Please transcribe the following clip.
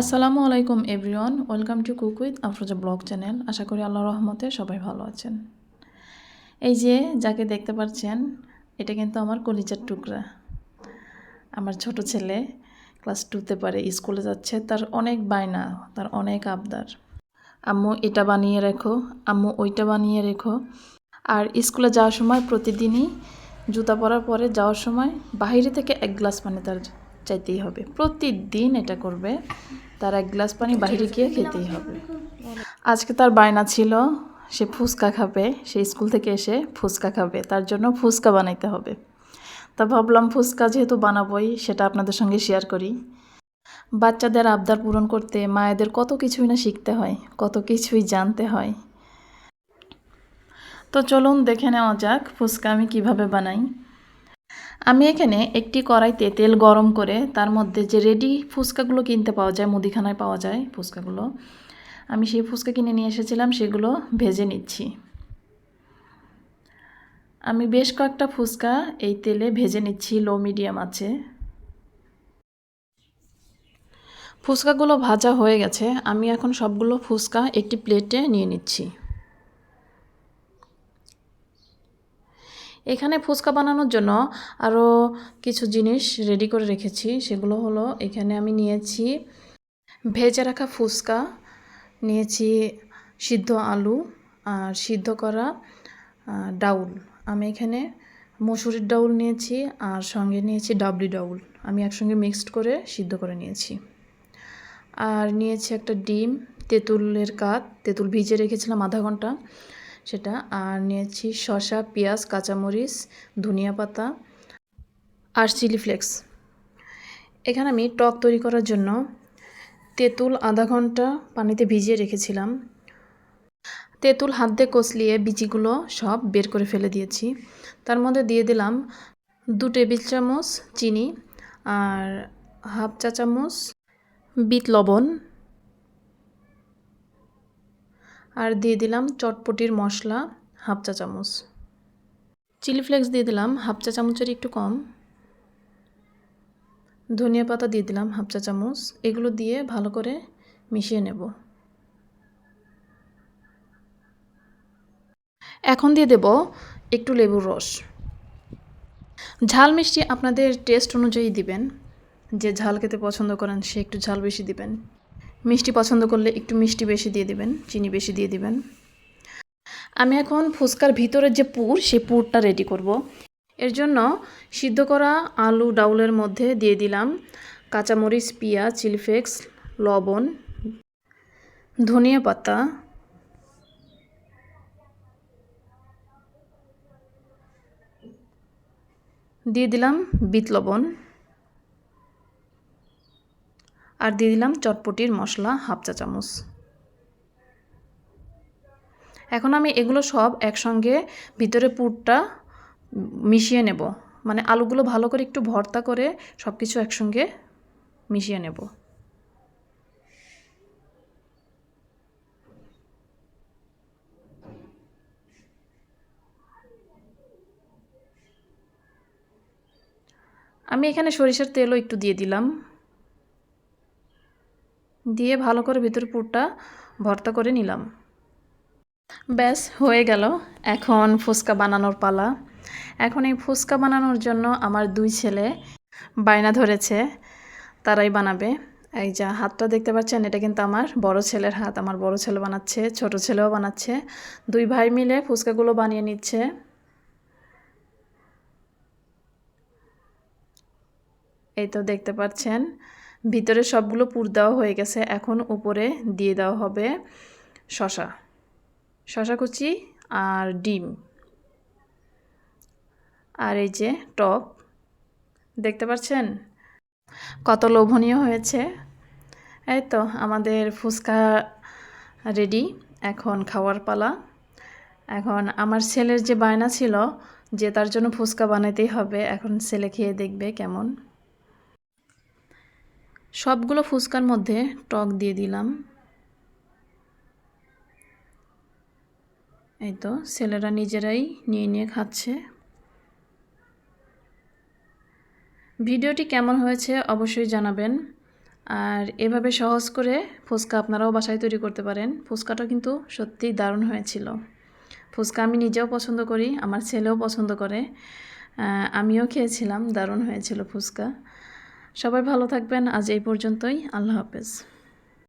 আসসালামু আলাইকুম everyone, welcome to cook with Afroza blog channel. আশা করি আল্লাহ রহমতে সবাই ভালো আছেন। এই যে যাকে দেখতে পাচ্ছেন, এটা কিন্তু আমার কলিজার টুকরা। আমার ছোট ছেলে ক্লাস টুতে পারে স্কুলে যাচ্ছে, তার অনেক বায়না, তার অনেক আবদার। আম্মু, এটা বানিয়ে রেখো। আম্মু, ওইটা বানিয়ে রেখো। আর স্কুলে যাওয়ার সময় প্রতিদিনই জুতা পরার পরে যাওয়ার সময় বাইরে থেকে এক গ্লাস পানি তার চাইতেই হবে। প্রতিদিন এটা করবে। তার এক গ্লাস পানি বাইরে গিয়ে খেতেই হবে। আজকে তার বায়না ছিল, সে ফুচকা খাবে, সে স্কুল থেকে এসে ফুচকা খাবে, তার জন্য ফুচকা বানাইতে হবে। তা ভাবলাম ফুচকা যেহেতু বানাবোই, সেটা আপনাদের সঙ্গে শেয়ার করি। বাচ্চাদের আবদার পূরণ করতে মায়েদের কত কিছুই না শিখতে হয়, কত কিছুই জানতে হয়। তো চলুন দেখে নেওয়া যাক ফুচকা আমি কীভাবে বানাই। আমি এখানে একটি কড়াইতে তেল গরম করে তার মধ্যে যে রেডি ফুচকাগুলো কিনতে পাওয়া যায়, মুদিখানায় পাওয়া যায় ফুচকাগুলো, আমি সেই ফুচকা কিনে নিয়ে এসেছিলাম, সেগুলো ভেজে নিচ্ছি। আমি বেশ কয়েকটা ফুচকা এই তেলে ভেজে নিচ্ছি, লো মিডিয়াম আছে। ফুচকাগুলো ভাজা হয়ে গেছে, আমি এখন সবগুলো ফুচকা একটি প্লেটে নিয়ে নিচ্ছি। এখানে ফুচকা বানানোর জন্য আরও কিছু জিনিস রেডি করে রেখেছি। সেগুলো হলো এখানে আমি নিয়েছি ভেজে রাখা ফুচকা, নিয়েছি সিদ্ধ আলু আর সিদ্ধ করা ডাউল। আমি এখানে মসুরির ডাউল নিয়েছি আর সঙ্গে নিয়েছি ডাবলি ডাউল। আমি একসঙ্গে মিক্সড করে সিদ্ধ করে নিয়েছি। আর নিয়েছি একটা ডিম, তেঁতুলের কাত। তেঁতুল ভিজে রেখেছিলাম আধা ঘণ্টা। সেটা। আর নিয়েছি শসা, পেঁয়াজ, কাঁচামরিচ, ধনিয়া পাতা আর চিলি ফ্লেক্স। এখানে আমি টক তৈরি করার জন্য তেঁতুল আধা ঘণ্টা পানিতে ভিজিয়ে রেখেছিলাম। তেঁতুল হাত দিয়ে কষলিয়ে বিচিগুলো সব বের করে ফেলে দিয়েছি। তার মধ্যে দিয়ে দিলাম দু টেবিল চামচ চিনি আর হাফ চা চামচ বিট লবণ। আর দিয়ে দিলাম চটপটির মশলা হাফ চা চামচ। চিলি ফ্লেক্স দিয়ে দিলাম হাফ চা চামচের একটু কম। ধনিয়া পাতা দিয়ে দিলাম হাফ চা চামচ। এগুলো দিয়ে ভালো করে মিশিয়ে নেব। এখন দিয়ে দেব একটু লেবুর রস। ঝাল মিষ্টি আপনাদের টেস্ট অনুযায়ী দিবেন। যে ঝাল খেতে পছন্দ করেন সে একটু ঝাল বেশি দিবেন। মিষ্টি পছন্দ করলে একটু মিষ্টি বেশি দিয়ে দিবেন, চিনি বেশি দিয়ে দিবেন। আমি এখন ফুচকার ভিতরের যে পুর, সেই পুরটা রেডি করব। এর জন্য সিদ্ধ করা আলু ডাউলের মধ্যে দিয়ে দিলাম কাঁচামরিচ, পিঁয়াজ চিলিফ্লেক্স লবণ, ধনিয়া পাতা। দিয়ে দিলাম বিট লবণ। আর দিয়ে দিলাম চটপটির মশলা হাফ চা চামচ। এখন আমি এগুলো সব একসঙ্গে ভিতরে পুরটা মিশিয়ে নেব। মানে আলুগুলো ভালো করে একটু ভর্তা করে সব কিছু একসঙ্গে মিশিয়ে নেব। আমি এখানে সরিষার তেলও একটু দিয়ে দিলাম। দিয়ে ভালো করে ভিতর পুরটা ভর্তা করে নিলাম। ব্যাস, হয়ে গেল। এখন ফুচকা বানানোর পালা। এখন এই ফুচকা বানানোর জন্য আমার দুই ছেলে বায়না ধরেছে, তারাই বানাবে। এই যা, হাতটা দেখতে পাচ্ছেন, এটা কিন্তু আমার বড় ছেলের হাত। আমার বড় ছেলে বানাচ্ছে, ছোট ছেলেও বানাচ্ছে। দুই ভাই মিলে ফুচকাগুলো বানিয়ে নিচ্ছে। এই তো দেখতে পাচ্ছেন ভিতরে সবগুলো পুর দেওয়া হয়ে গেছে। এখন উপরে দিয়ে দেওয়া হবে শশা। শশা কুচি আর ডিম। আর এই যে টপ দেখতে পাচ্ছেন? কত লোভনীয় হয়েছে। এই তো আমাদের ফুচকা রেডি। এখন খাওয়ার পালা। এখন আমার ছেলের যে বায়না ছিল যে তার জন্য ফুচকা বানাইতেই হবে। এখন ছেলে খেয়ে দেখবে কেমন। সবগুলো ফুচকার মধ্যে টক দিয়ে দিলাম। এই তো, ছেলেরা নিজেরাই নিয়ে নিয়ে খাচ্ছে। ভিডিওটি কেমন হয়েছে অবশ্যই জানাবেন। আর এভাবে সহজ করে ফুচকা আপনারাও বাসায় তৈরি করতে পারেন। ফুচকাটা কিন্তু সত্যিই দারুণ হয়েছিল। ফুচকা আমি নিজেও পছন্দ করি, আমার ছেলেও পছন্দ করে। আমিও খেয়েছিলাম, দারুণ হয়েছিল ফুচকা। সবাই ভালো থাকবেন। আজ এই পর্যন্তই। আল্লাহ হাফেজ।